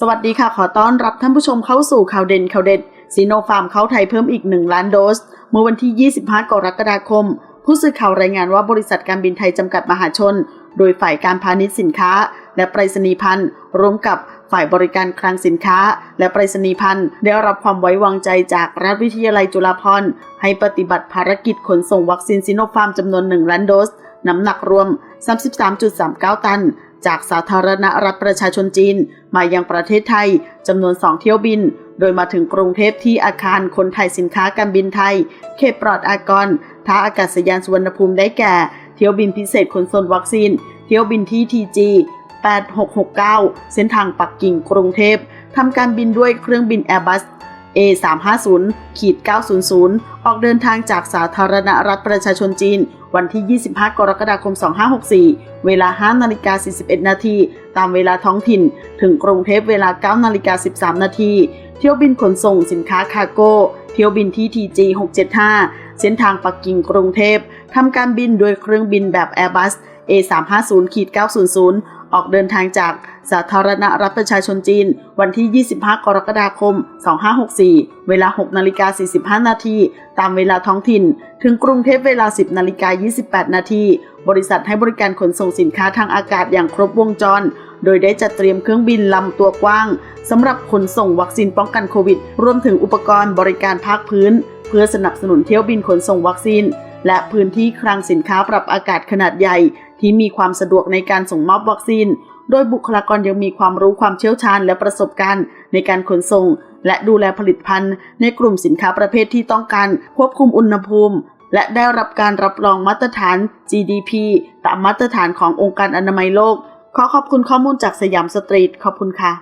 สวัสดีค่ะ ขอต้อนรับท่านผู้ชมเข้าสู่ข่าวเด่นข่าวเด็ดซีโนฟาร์มเข้าไทยเพิ่มอีก 1 ล้านโดส เมื่อวันที่ 25 กรกฎาคม ผู้สื่อข่าวรายงานว่าบริษัทการบินไทยจำกัดมหาชน โดยฝ่ายการพาณิชย์สินค้า และไปรษณีย์พันธ์ร่วมกับฝ่ายบริการคลังสินค้า และไปรษณีย์พันธ์ได้รับความไว้วางใจจากรัฐวิทยาลัยจุฬาภรณ์ให้ปฏิบัติภารกิจขนส่งวัคซีนซิโนฟาร์มจำนวน 1 ล้านโดส น้ำหนักรวม 33.39 ตัน จากสาธารณรัฐประชาชนจีน มายังประเทศไทยจำนวน 2 เที่ยวบิน โดยมาถึงกรุงเทพที่อาคารคนไทยสินค้าการบินไทย เขตปลอดอากร ท่าอากาศยานสุวรรณภูมิได้แก่ เที่ยวบินพิเศษขนส่งวัคซีน เที่ยวบินที่ TG 8669 เส้นทางปักกิ่งกรุงเทพทำการบินด้วยเครื่องบิน Airbus A350 ขีด900 ออกเดินทางจากสาธารณรัฐประชาชนจีน วันที่ 25 กรกฎาคม 2564 เวลา 5 นาฬิกา 41 นาที ตามเวลาท้องถิ่น ถึงกรุงเทพเวลา 9 นาฬิกา 13 นาที เที่ยวบินขนส่งสินค้าคาร์โก้ เที่ยวบินที่ TG 675 เส้นทางปักกิ่งกรุงเทพทำการบินโดยเครื่องบินแบบ Airbus A350-900 ออกเดินทางจากสาธารณรัฐประชาชนจีน วันที่ 25 กรกฎาคม 2564 เวลา 6 นาฬิกา 45 นาที ตามเวลาท้องถิ่น ถึงกรุงเทพเวลา 10 นาฬิกา 28 นาที บริษัทให้บริการขนส่งสินค้าทางอากาศอย่างครบวงจร โดยได้จัดเตรียมเครื่องบินลำตัวกว้างสำหรับขนส่งวัคซีนป้องกันโควิด รวมถึงอุปกรณ์บริการภาคพื้น เพื่อสนับสนุนเที่ยวบินขนส่งวัคซีน และพื้นที่คลังสินค้าปรับอากาศขนาดใหญ่ ที่มีความสะดวกในการส่งมอบวัคซีน โดยบุคลากรยังมีความรู้ความเชี่ยวชาญและประสบการณ์ ในการขนส่ง และดูแลผลิตภัณฑ์ ในกลุ่มสินค้าประเภทที่ต้องการควบคุมอุณหภูมิ และได้รับการรับรองมาตรฐาน GDP ตามมาตรฐานขององค์การอนามัยโลก ขอขอบคุณข้อมูลจากสยามสตรีท ขอบคุณค่ะ